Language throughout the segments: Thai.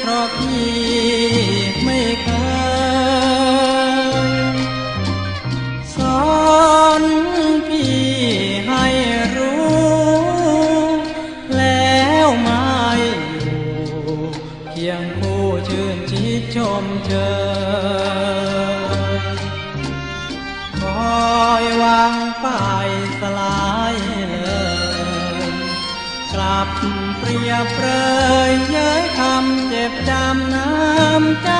เพราะพี่ไม่เคยสอนพี่ให้รู้ แล้วไม่อยู่เพียงผู้ชื่นชิดชมเชย กลับเปรียบเปรยเย้ยคำเจ็บจำน้ำใจ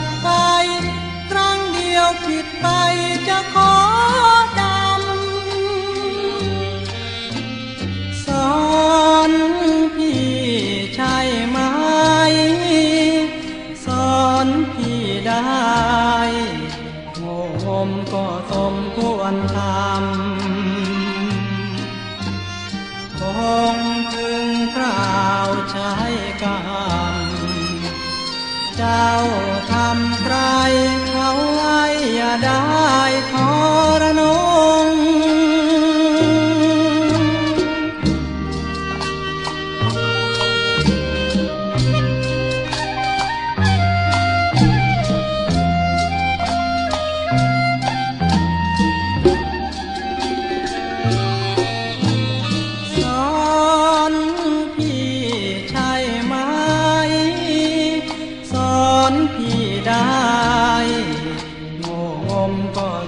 กับไฟครั้งเดียวผิดไปจะขอจำสอนพี่ใช่ไหม สอนพี่ได้โง่มก็สมควรทำคงถึงคราวใช้กรรม เจ้าทำใครเขาให้อย่าได้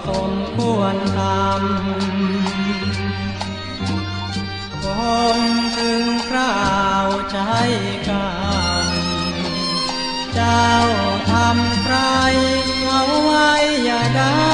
สมควรทำคงถึงคราวใช้กันเจ้าทำใครเอาไว้อย่าได้